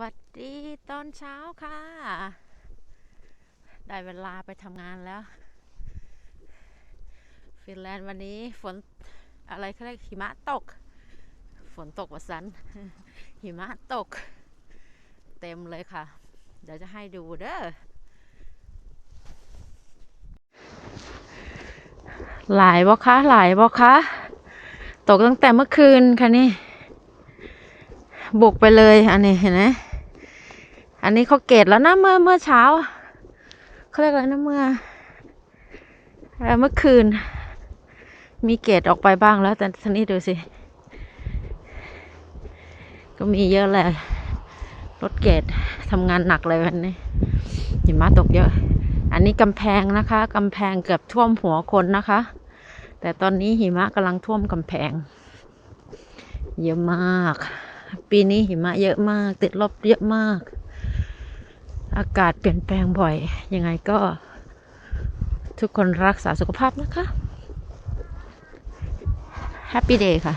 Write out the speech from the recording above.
วัสดีตอนเช้าค่ะ ได้เวลาไปทำงานแล้ว ฟินแลนด์วันนี้ฝนอะไรเขาเรียกหิมะตก ฝนตกวะสัน หิมะตก เต็มเลยค่ะ เดี๋ยวจะให้ดูเด้อหลายบ่คะหลายบ่คะตกตั้งแต่เมื่อคืนค่ะนี่ บุกไปเลยอันนี้เห็นไหมอันนี้เขาเกตแล้วนะเมื่อเมื่อเช้าเขาเรียกอะไรนะเมื่อเมื่อคืน มีเกตออกไปบ้างแล้ว แต่ทนี้ดูสิ ก็มีเยอะแหละรถเกตทำงานหนักเลยวันนี้หิมะตกเยอะ อันนี้กำแพงนะคะกำแพงเกือบท่วมหัวคนนะคะ แต่ตอนนี้หิมะกำลังท่วมกำแพง เยอะมาก ปีนี้หิมะเยอะมาก ติดลบเยอะมาก อากาศเปลี่ยนแปลงบ่อย ยังไงก็ ทุกคนรักษาสุขภาพนะคะ Happy Day ค่ะ